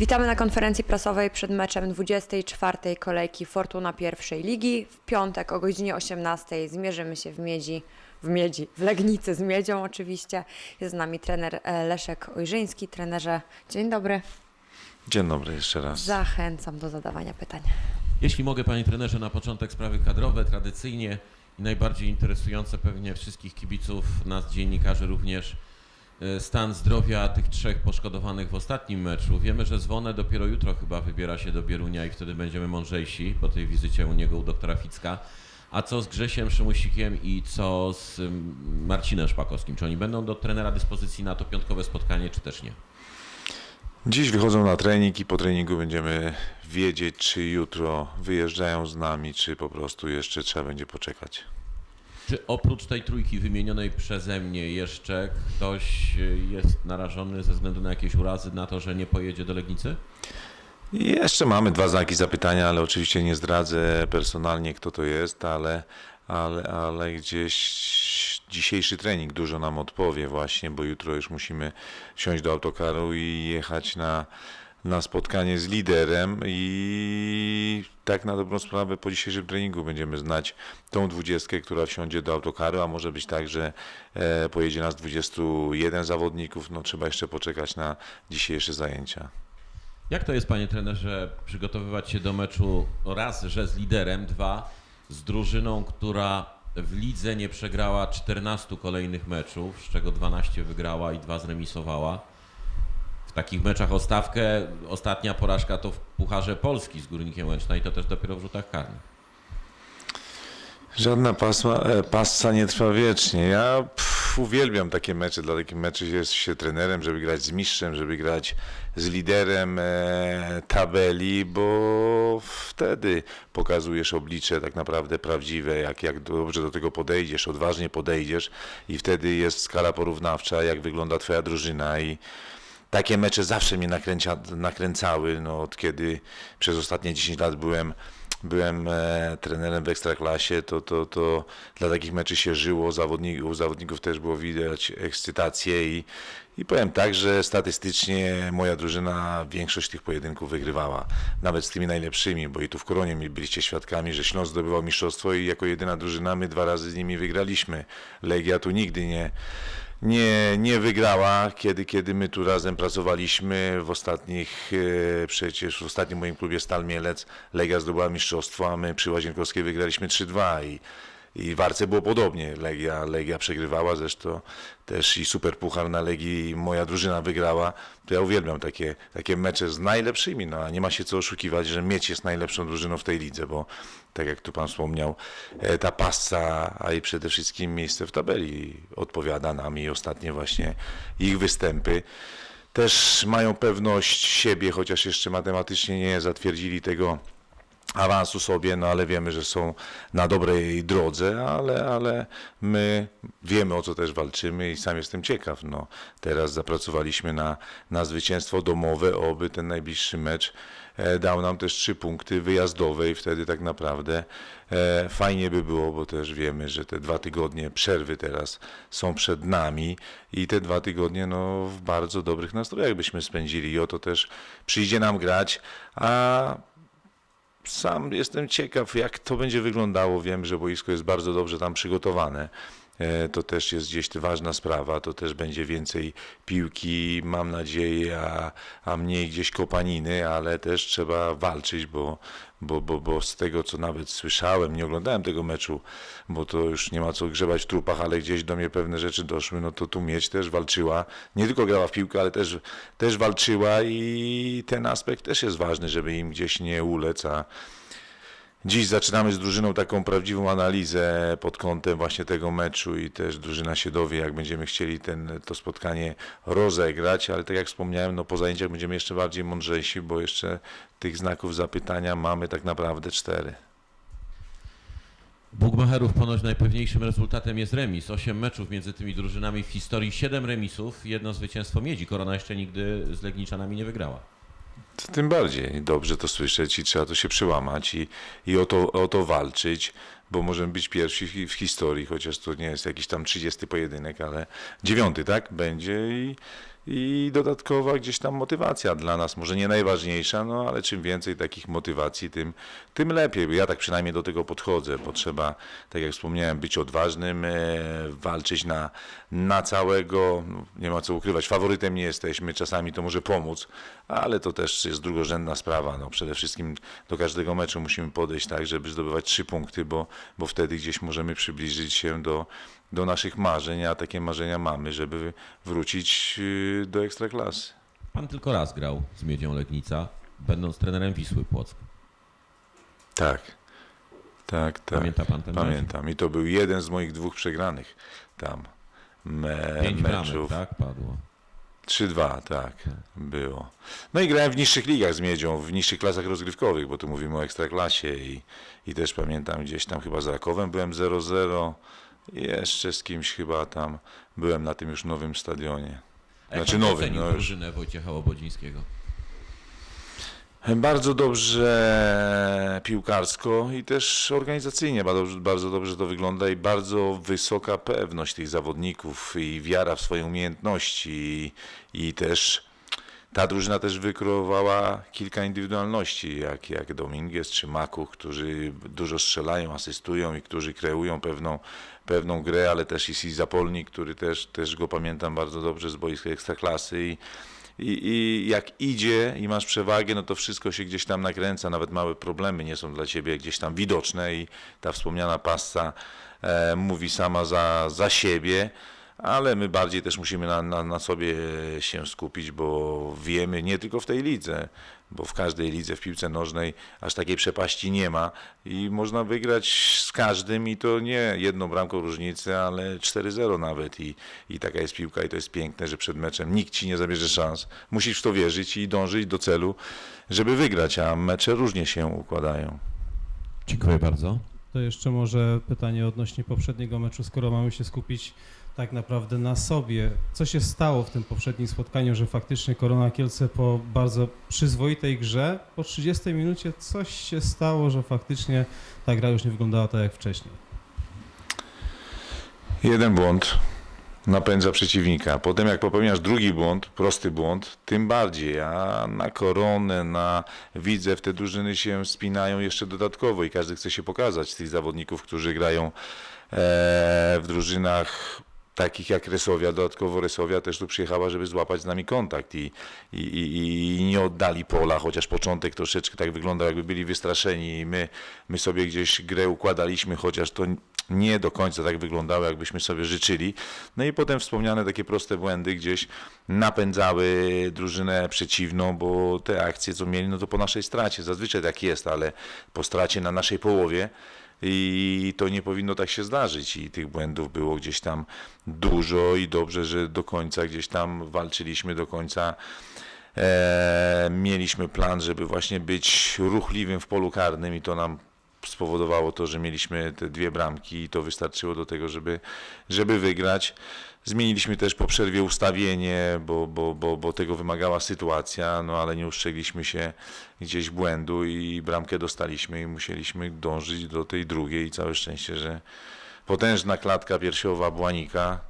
Witamy na konferencji prasowej przed meczem 24. kolejki Fortuna pierwszej ligi. W piątek o godzinie 18 zmierzymy się w Miedzi, w Miedzi, w Legnicy z Miedzią oczywiście. Jest z nami trener e, Leszek Ojrzyński. Trenerze, dzień dobry. Dzień dobry jeszcze raz. Zachęcam do zadawania pytań. Jeśli mogę, panie trenerze, na początek sprawy kadrowe, tradycyjnie i najbardziej interesujące pewnie wszystkich kibiców, nas dziennikarzy również, stan zdrowia tych trzech poszkodowanych w ostatnim meczu. Wiemy, że Zwonę dopiero jutro chyba wybiera się do Bierunia i wtedy będziemy mądrzejsi po tej wizycie u niego u doktora Ficka. A co z Grzesiem Szymusikiem i co z ym, Marcinem Szpakowskim? Czy oni będą do trenera dyspozycji na to piątkowe spotkanie, czy też nie? Dziś wychodzą na trening i po treningu będziemy wiedzieć, czy jutro wyjeżdżają z nami, czy po prostu jeszcze trzeba będzie poczekać. Czy oprócz tej trójki wymienionej przeze mnie jeszcze ktoś y, jest narażony ze względu na jakieś urazy na to, że nie pojedzie do Legnicy? Jeszcze mamy dwa znaki zapytania, ale oczywiście nie zdradzę personalnie, kto to jest, ale, ale, ale gdzieś dzisiejszy trening dużo nam odpowie właśnie, bo jutro już musimy wsiąść do autokaru i jechać na, na spotkanie z liderem i tak na dobrą sprawę po dzisiejszym treningu będziemy znać tą dwudziestkę, która wsiądzie do autokaru, a może być tak, że e, pojedzie nas 21 zawodników, no trzeba jeszcze poczekać na dzisiejsze zajęcia. Jak to jest, panie trenerze, przygotowywać się do meczu raz, że z liderem, dwa, z drużyną, która w lidze nie przegrała 14 kolejnych meczów, z czego 12 wygrała i dwa zremisowała. W takich meczach o stawkę ostatnia porażka to w Pucharze Polski z Górnikiem Łęczna i to też dopiero w rzutach karnych. Żadna pasma, e, passa nie trwa wiecznie. Ja pff, uwielbiam takie mecze, dla takich meczy jest się trenerem, żeby grać z mistrzem, żeby grać z liderem e, tabeli, bo wtedy pokazujesz oblicze tak naprawdę prawdziwe, jak, jak dobrze do tego podejdziesz, odważnie podejdziesz i wtedy jest skala porównawcza, jak wygląda twoja drużyna i takie mecze zawsze mnie nakręcia, nakręcały, no, od kiedy przez ostatnie 10 lat byłem, byłem e, trenerem w Ekstraklasie, to, to, to dla takich meczy się żyło, zawodników, u zawodników też było widać ekscytację i, i powiem tak, że statystycznie moja drużyna większość tych pojedynków wygrywała, nawet z tymi najlepszymi, bo i tu w Koronie byliście świadkami, że Śląsk zdobywał mistrzostwo i jako jedyna drużyna my dwa razy z nimi wygraliśmy. Legia tu nigdy nie, nie, nie wygrała, kiedy, kiedy my tu razem pracowaliśmy w ostatnich, e, przecież w ostatnim moim klubie Stal Mielec Legia zdobyła mistrzostwo, a my przy Łazienkowskiej wygraliśmy 3-2 i, i w Arce było podobnie. Legia, Legia przegrywała zresztą też i super puchar na Legii moja drużyna wygrała. To ja uwielbiam takie, takie mecze z najlepszymi, no a nie ma się co oszukiwać, że Mieć jest najlepszą drużyną w tej lidze, bo tak jak tu Pan wspomniał, e, ta passa, a i przede wszystkim miejsce w tabeli odpowiada nam i ostatnie właśnie ich występy też mają pewność siebie, chociaż jeszcze matematycznie nie zatwierdzili tego awansu sobie, no ale wiemy, że są na dobrej drodze, ale, ale my wiemy o co też walczymy i sam jestem ciekaw. No, teraz zapracowaliśmy na, na zwycięstwo domowe, oby ten najbliższy mecz e, dał nam też trzy punkty wyjazdowe i wtedy tak naprawdę e, fajnie by było, bo też wiemy, że te dwa tygodnie przerwy teraz są przed nami i te dwa tygodnie no, w bardzo dobrych nastrojach byśmy spędzili i o to też przyjdzie nam grać, a sam jestem ciekaw, jak to będzie wyglądało. Wiem, że boisko jest bardzo dobrze tam przygotowane. E, To też jest gdzieś ważna sprawa, to też będzie więcej piłki, mam nadzieję, a, a mniej gdzieś kopaniny, ale też trzeba walczyć, bo, bo, bo, bo z tego, co nawet słyszałem, nie oglądałem tego meczu, bo to już nie ma co grzebać w trupach, ale gdzieś do mnie pewne rzeczy doszły, no to tu mieć też walczyła, nie tylko grała w piłkę, ale też, też walczyła i ten aspekt też jest ważny, żeby im gdzieś nie ulec, a Dziś zaczynamy z drużyną taką prawdziwą analizę pod kątem właśnie tego meczu i też drużyna się dowie, jak będziemy chcieli ten, to spotkanie rozegrać, ale tak jak wspomniałem, no po zajęciach będziemy jeszcze bardziej mądrzejsi, bo jeszcze tych znaków zapytania mamy tak naprawdę cztery. Bugmacherów ponoć najpewniejszym rezultatem jest remis. Osiem meczów między tymi drużynami w historii, siedem remisów, jedno zwycięstwo miedzi. Korona jeszcze nigdy z Legniczanami nie wygrała. Tym bardziej dobrze to słyszeć i trzeba to się przełamać i, i o, to, o to walczyć, bo możemy być pierwsi w historii, chociaż to nie jest jakiś tam 30 pojedynek, ale dziewiąty, tak? Będzie i, i dodatkowa gdzieś tam motywacja dla nas, może nie najważniejsza, no ale czym więcej takich motywacji, tym, tym lepiej. Ja tak przynajmniej do tego podchodzę, bo trzeba, tak jak wspomniałem, być odważnym, e, walczyć na, na całego, nie ma co ukrywać, faworytem nie jesteśmy, czasami to może pomóc, ale to też jest drugorzędna sprawa. No, przede wszystkim do każdego meczu musimy podejść tak, żeby zdobywać trzy punkty, bo, bo wtedy gdzieś możemy przybliżyć się do, do naszych marzeń, a takie marzenia mamy, żeby wrócić y, do ekstraklasy. Pan tylko raz grał z Miedzią Legnica, będąc trenerem Wisły Płock. Tak, tak, tak. Pamięta pan ten mecz? Pamiętam. I to był jeden z moich dwóch przegranych tam me, Pięć bramek, meczów. tak? Padło. 3-2, tak, było. No i grałem w niższych ligach z Miedzią, w niższych klasach rozgrywkowych, bo tu mówimy o ekstraklasie i, i też pamiętam gdzieś tam chyba z Rakowem byłem 0-0, jeszcze z kimś chyba tam byłem na tym już nowym stadionie. A jak Znaczy pan ocenił no już. drużynę Wojciecha Łobodzińskiego? Bardzo dobrze piłkarsko i też organizacyjnie bardzo, bardzo dobrze to wygląda i bardzo wysoka pewność tych zawodników i wiara w swoje umiejętności i, i też ta drużyna też wykreowała kilka indywidualności, jak, jak Dominguez czy Makuch, którzy dużo strzelają, asystują i którzy kreują pewną, pewną grę, ale też i Zapolnik, który też, też go pamiętam bardzo dobrze z boiska Ekstraklasy i, i, I jak idzie i masz przewagę, no to wszystko się gdzieś tam nakręca, nawet małe problemy nie są dla ciebie gdzieś tam widoczne i ta wspomniana passa e, mówi sama za, za siebie, ale my bardziej też musimy na, na, na sobie się skupić, bo wiemy nie tylko w tej lidze, bo w każdej lidze w piłce nożnej aż takiej przepaści nie ma i można wygrać z każdym i to nie jedną bramką różnicy, ale 4-0 nawet i, i taka jest piłka i to jest piękne, że przed meczem nikt ci nie zabierze szans. Musisz w to wierzyć i dążyć do celu, żeby wygrać, a mecze różnie się układają. Dziękuję bardzo. To jeszcze może pytanie odnośnie poprzedniego meczu, skoro mamy się skupić tak naprawdę na sobie. Co się stało w tym poprzednim spotkaniu, że faktycznie Korona Kielce po bardzo przyzwoitej grze, po 30 minucie coś się stało, że faktycznie ta gra już nie wyglądała tak jak wcześniej. Jeden błąd napędza przeciwnika. Potem jak popełniasz drugi błąd, prosty błąd, tym bardziej. A na koronę, na widzew te drużyny się spinają jeszcze dodatkowo i każdy chce się pokazać z tych zawodników, którzy grają e, w drużynach takich jak Resowia, dodatkowo Resowia też tu przyjechała, żeby złapać z nami kontakt i, i, i, i nie oddali pola, chociaż początek troszeczkę tak wyglądał, jakby byli wystraszeni i my, my sobie gdzieś grę układaliśmy, chociaż to nie do końca tak wyglądało, jakbyśmy sobie życzyli. No i potem wspomniane takie proste błędy gdzieś napędzały drużynę przeciwną, bo te akcje, co mieli, no to po naszej stracie. Zazwyczaj tak jest, ale po stracie na naszej połowie i to nie powinno tak się zdarzyć i tych błędów było gdzieś tam dużo i dobrze, że do końca gdzieś tam walczyliśmy do końca. E, mieliśmy plan, żeby właśnie być ruchliwym w polu karnym i to nam spowodowało to, że mieliśmy te dwie bramki i to wystarczyło do tego, żeby, żeby wygrać. Zmieniliśmy też po przerwie ustawienie, bo, bo, bo, bo tego wymagała sytuacja, no ale nie ustrzegliśmy się gdzieś błędu i bramkę dostaliśmy i musieliśmy dążyć do tej drugiej i całe szczęście, że potężna klatka piersiowa Błanika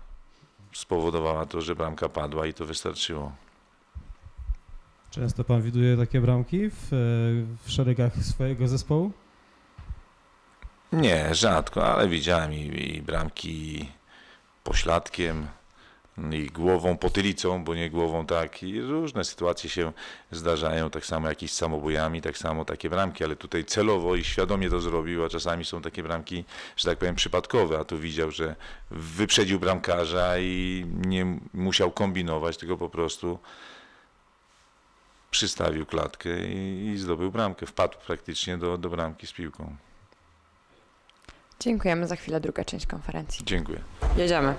spowodowała to, że bramka padła i to wystarczyło. Często pan widuje takie bramki w, w szeregach swojego zespołu? Nie, rzadko, ale widziałem i, i bramki pośladkiem, i głową potylicą, bo nie głową tak, i różne sytuacje się zdarzają, tak samo jak i z samobójami, tak samo takie bramki, ale tutaj celowo i świadomie to zrobił, a czasami są takie bramki, że tak powiem, przypadkowe, a tu widział, że wyprzedził bramkarza i nie musiał kombinować, tylko po prostu przystawił klatkę i, i zdobył bramkę, wpadł praktycznie do, do bramki z piłką. Dziękujemy. Za chwilę druga część konferencji. Dziękuję. Jedziemy.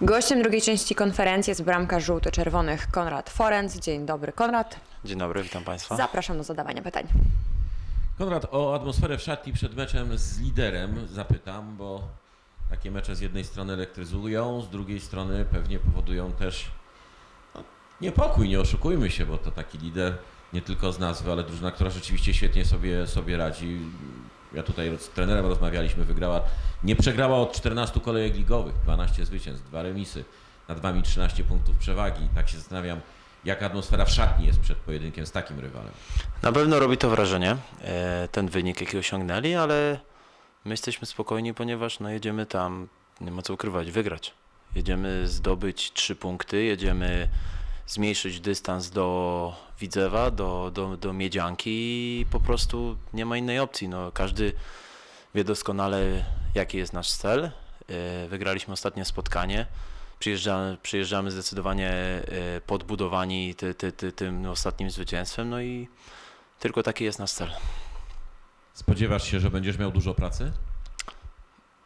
Gościem drugiej części konferencji jest bramka żółto-czerwonych Konrad Forenc. Dzień dobry, Konrad. Dzień dobry, witam Państwa. Zapraszam do zadawania pytań. Konrad, o atmosferę w szatni przed meczem z liderem zapytam, bo takie mecze z jednej strony elektryzują, z drugiej strony pewnie powodują też no, niepokój, nie oszukujmy się, bo to taki lider nie tylko z nazwy, ale drużyna, która rzeczywiście świetnie sobie, sobie radzi. Ja tutaj z trenerem rozmawialiśmy, wygrała, nie przegrała od 14 kolejek ligowych, 12 zwycięstw, dwa remisy. nad Wami 13 punktów przewagi. Tak się zastanawiam, jaka atmosfera w szatni jest przed pojedynkiem z takim rywalem. Na pewno robi to wrażenie, e, ten wynik, jaki osiągnęli, ale my jesteśmy spokojni, ponieważ no, jedziemy tam, nie ma co ukrywać, wygrać. Jedziemy zdobyć trzy punkty, jedziemy zmniejszyć dystans do Widzewa, do, do, do Miedzianki i po prostu nie ma innej opcji. No, każdy wie doskonale, jaki jest nasz cel. E, Wygraliśmy ostatnie spotkanie. Przyjeżdżamy, przyjeżdżamy zdecydowanie e, podbudowani ty, ty, ty, tym ostatnim zwycięstwem, no i tylko taki jest nasz cel. Spodziewasz się, że będziesz miał dużo pracy?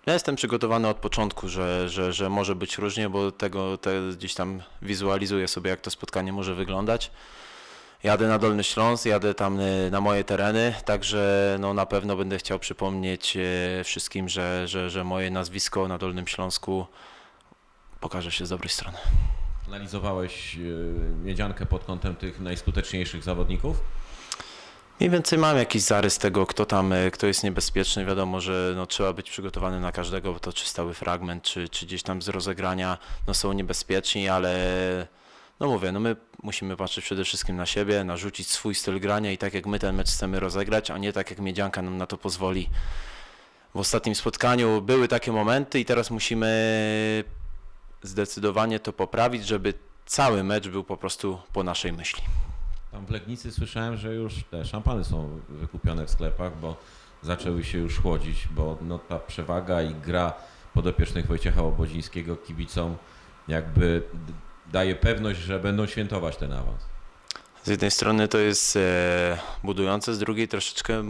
Ja jestem przygotowany od początku, że, że, że może być różnie, bo tego te gdzieś tam wizualizuję sobie, jak to spotkanie może wyglądać. Jadę na Dolny Śląsk, jadę tam y, na moje tereny, także no, na pewno będę chciał przypomnieć e, wszystkim, że, że, że moje nazwisko na Dolnym Śląsku pokaże się z dobrej strony. Analizowałeś yy, miedziankę pod kątem tych najskuteczniejszych zawodników? Mniej więcej mam jakiś zarys tego, kto tam, e, kto jest niebezpieczny. Wiadomo, że no, trzeba być przygotowany na każdego, bo to czy stały fragment, czy, czy gdzieś tam z rozegrania no, są niebezpieczni, ale no mówię, no my musimy patrzeć przede wszystkim na siebie, narzucić swój styl grania i tak jak my ten mecz chcemy rozegrać, a nie tak jak Miedzianka nam na to pozwoli. W ostatnim spotkaniu były takie momenty i teraz musimy zdecydowanie to poprawić, żeby cały mecz był po prostu po naszej myśli. Tam w Legnicy słyszałem, że już te szampany są wykupione w sklepach, bo zaczęły się już chłodzić, bo no, ta przewaga i gra podopiecznych Wojciecha Obodzińskiego kibicom jakby daje pewność, że będą świętować ten awans. Z jednej strony to jest e, budujące, z drugiej troszeczkę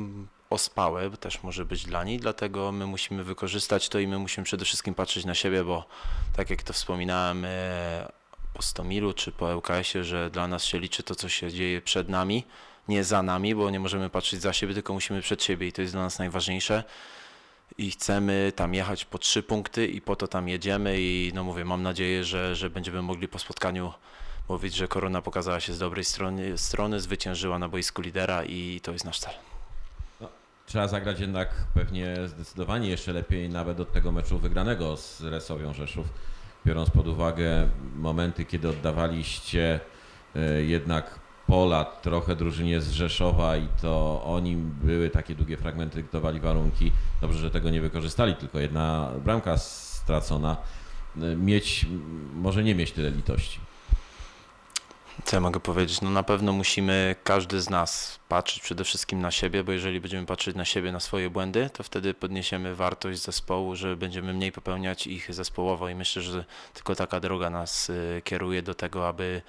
ospałe, też może być dla nich, dlatego my musimy wykorzystać to i my musimy przede wszystkim patrzeć na siebie, bo tak jak to wspominałem e, po Stomilu czy po ŁKS-ie, że dla nas się liczy to, co się dzieje przed nami, nie za nami, bo nie możemy patrzeć za siebie, tylko musimy przed siebie i to jest dla nas najważniejsze. I chcemy tam jechać po trzy punkty i po to tam jedziemy i no mówię, mam nadzieję, że, że będziemy mogli po spotkaniu mówić, że Korona pokazała się z dobrej strony, strony, zwyciężyła na boisku lidera i to jest nasz cel. Trzeba zagrać jednak pewnie zdecydowanie jeszcze lepiej nawet od tego meczu wygranego z Resowią Rzeszów, biorąc pod uwagę momenty, kiedy oddawaliście e, jednak pola trochę drużynie z Rzeszowa i to oni były takie długie fragmenty, dyktowali warunki. Dobrze, że tego nie wykorzystali, tylko jedna bramka stracona. E, Mieć, może nie mieć tyle litości. Co ja mogę powiedzieć? No na pewno musimy każdy z nas patrzeć przede wszystkim na siebie, bo jeżeli będziemy patrzeć na siebie, na swoje błędy, to wtedy podniesiemy wartość zespołu, że będziemy mniej popełniać ich zespołowo i myślę, że tylko taka droga nas y, kieruje do tego, aby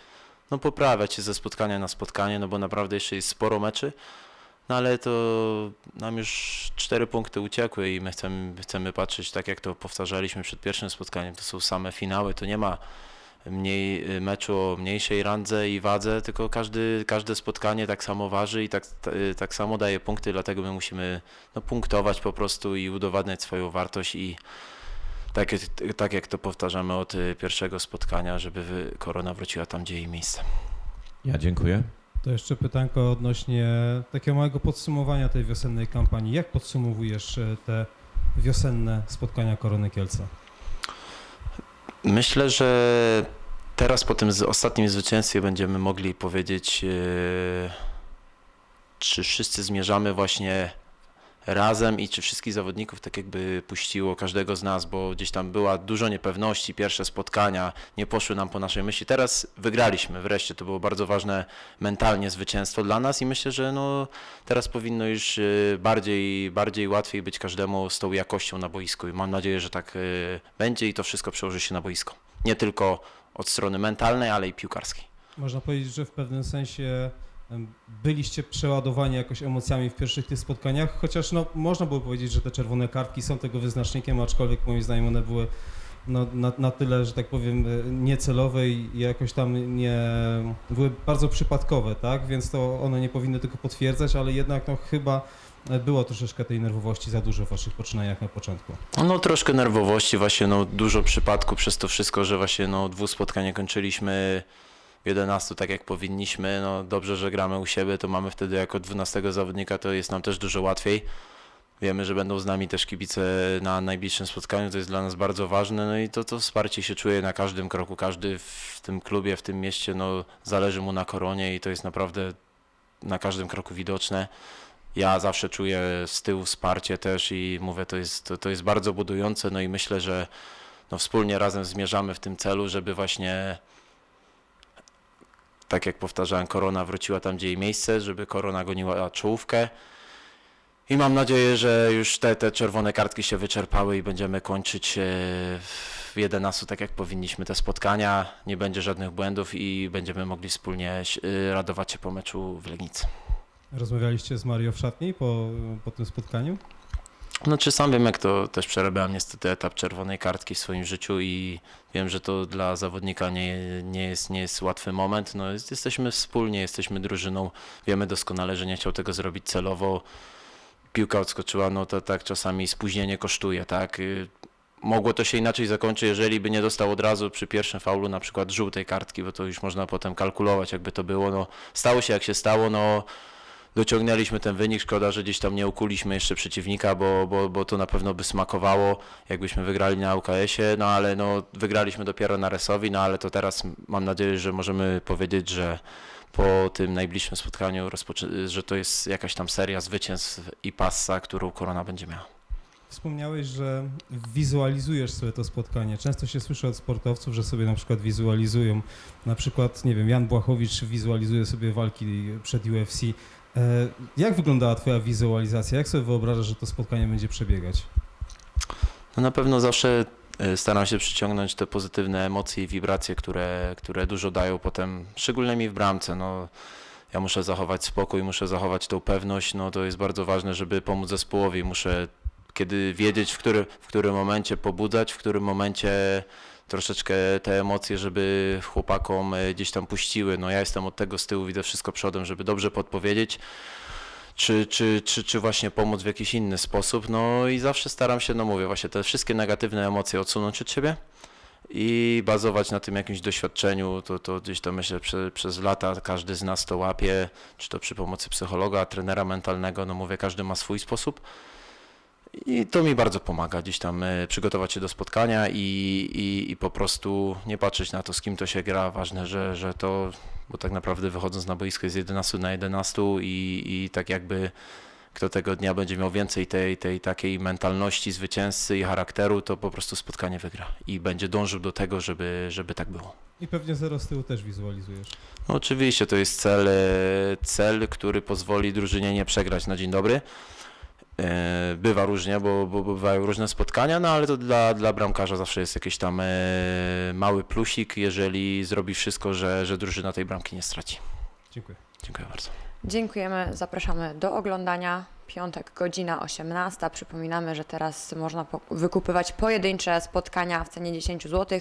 no, poprawiać się ze spotkania na spotkanie, no bo naprawdę jeszcze jest sporo meczy, no ale to nam już cztery punkty uciekły i my chcemy, chcemy patrzeć tak, jak to powtarzaliśmy przed pierwszym spotkaniem, to są same finały, to nie ma mniej, y, meczu o mniejszej randze i wadze, tylko każdy, każde spotkanie tak samo waży i tak, t- tak samo daje punkty, dlatego my musimy no, punktować po prostu i udowadniać swoją wartość i tak, jak- tak jak to powtarzamy od y, pierwszego spotkania, żeby korona wróciła tam, gdzie jej miejsce. Ja dziękuję. To jeszcze pytanko odnośnie takiego małego podsumowania tej wiosennej kampanii. Jak podsumowujesz te wiosenne spotkania Korony Kielce? Myślę, że teraz po tym ostatnim zwycięstwie będziemy mogli powiedzieć, yy, czy wszyscy zmierzamy właśnie razem i czy wszystkich zawodników tak jakby puściło każdego z nas, bo gdzieś tam była dużo niepewności, pierwsze spotkania nie poszły nam po naszej myśli. Teraz wygraliśmy wreszcie, to było bardzo ważne mentalnie zwycięstwo dla nas i myślę, że no, teraz powinno już yy, bardziej, bardziej łatwiej być każdemu z tą jakością na boisku i mam nadzieję, że tak yy, będzie i to wszystko przełoży się na boisko. Nie tylko od strony mentalnej, ale i piłkarskiej. Można powiedzieć, że w pewnym sensie byliście przeładowani jakoś emocjami w pierwszych tych spotkaniach, chociaż no, można było powiedzieć, że te czerwone kartki są tego wyznacznikiem, aczkolwiek moim zdaniem one były no, na, na tyle, że tak powiem, e, niecelowe i jakoś tam nie były bardzo przypadkowe, tak? Więc to one nie powinny tylko potwierdzać, ale jednak no, chyba e, było troszeczkę tej nerwowości za dużo w waszych poczynaniach na początku. No troszkę nerwowości, właśnie no, dużo przypadków przez to wszystko, że właśnie no, dwóch spotkań nie kończyliśmy 11 tak jak powinniśmy. No, dobrze, że gramy u siebie, to mamy wtedy jako 12 zawodnika, to jest nam też dużo łatwiej. Wiemy, że będą z nami też kibice na najbliższym spotkaniu, to jest dla nas bardzo ważne, no i to, to wsparcie się czuje na każdym kroku, każdy w tym klubie, w tym mieście, no zależy mu na koronie i to jest naprawdę na każdym kroku widoczne. Ja zawsze czuję z tyłu wsparcie też i mówię, to jest, to, to jest bardzo budujące, no i myślę, że no wspólnie razem zmierzamy w tym celu, żeby właśnie tak jak powtarzałem, korona wróciła tam, gdzie jej miejsce, żeby korona goniła czołówkę. I mam nadzieję, że już te, te czerwone kartki się wyczerpały i będziemy kończyć e, w 11 tak jak powinniśmy te spotkania. Nie będzie żadnych błędów i będziemy mogli wspólnie e, radować się po meczu w Legnicy. Rozmawialiście z Mario w szatni po, po tym spotkaniu? No czy sam wiem, jak to też przerabiałem niestety etap czerwonej kartki w swoim życiu i wiem, że to dla zawodnika nie, nie, jest, nie jest łatwy moment. No, jest, jesteśmy wspólnie, jesteśmy drużyną, wiemy doskonale, że nie chciał tego zrobić celowo. Piłka odskoczyła, no to tak czasami spóźnienie kosztuje, tak. Y, Mogło to się inaczej zakończyć, jeżeli by nie dostał od razu przy pierwszym faulu na przykład żółtej kartki, bo to już można potem kalkulować, jakby to było. No, stało się jak się stało, no dociągnęliśmy ten wynik. Szkoda, że gdzieś tam nie ukuliśmy jeszcze przeciwnika, bo, bo, bo to na pewno by smakowało, jakbyśmy wygrali na UKS-ie, no ale no, wygraliśmy dopiero na Resowi, no ale to teraz mam nadzieję, że możemy powiedzieć, że po tym najbliższym spotkaniu, że to jest jakaś tam seria zwycięstw i passa, którą Korona będzie miała. Wspomniałeś, że wizualizujesz sobie to spotkanie. Często się słyszy od sportowców, że sobie na przykład wizualizują, na przykład, nie wiem, Jan Błachowicz wizualizuje sobie walki przed UFC. E, Jak wyglądała Twoja wizualizacja? Jak sobie wyobrażasz, że to spotkanie będzie przebiegać? No na pewno zawsze e, staram się przyciągnąć te pozytywne emocje i wibracje, które, które dużo dają potem, szczególnie mi w bramce. No, ja muszę zachować spokój, muszę zachować tą pewność. No, to jest bardzo ważne, żeby pomóc zespołowi. Muszę kiedy wiedzieć, w, który, w którym momencie pobudzać, w którym momencie troszeczkę te emocje, żeby chłopakom e, gdzieś tam puściły. No ja jestem od tego z tyłu, widzę wszystko przodem, żeby dobrze podpowiedzieć czy, czy, czy, czy właśnie pomóc w jakiś inny sposób. No i zawsze staram się, no mówię, właśnie te wszystkie negatywne emocje odsunąć od siebie i bazować na tym jakimś doświadczeniu. To, to gdzieś to myślę prze, przez lata każdy z nas to łapie, czy to przy pomocy psychologa, trenera mentalnego, no mówię, każdy ma swój sposób. I to mi bardzo pomaga gdzieś tam e, przygotować się do spotkania i, i, i po prostu nie patrzeć na to, z kim to się gra. Ważne, że, że to, bo tak naprawdę wychodząc na boisko jest 11 na 11 i, i tak jakby kto tego dnia będzie miał więcej tej, tej takiej mentalności zwycięzcy i charakteru, to po prostu spotkanie wygra i będzie dążył do tego, żeby, żeby tak było. I pewnie zero z tyłu też wizualizujesz. No oczywiście to jest cel, e, cel, który pozwoli drużynie nie przegrać na dzień dobry. E, Bywa różnie, bo, bo bywają różne spotkania, no ale to dla, dla bramkarza zawsze jest jakiś tam e, mały plusik, jeżeli zrobi wszystko, że, że drużyna tej bramki nie straci. Dziękuję. Dziękuję bardzo. Dziękujemy, zapraszamy do oglądania. Piątek, godzina 18. Przypominamy, że teraz można po- wykupywać pojedyncze spotkania w cenie 10 zł.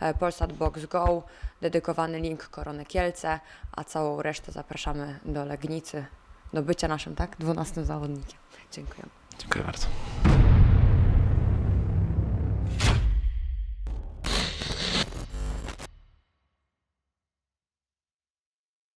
E, Polsat Box Go, dedykowany link Korony Kielce, a całą resztę zapraszamy do Legnicy, do bycia naszym, tak? 12 zawodnikiem. Dziękuję. Dziękuję bardzo.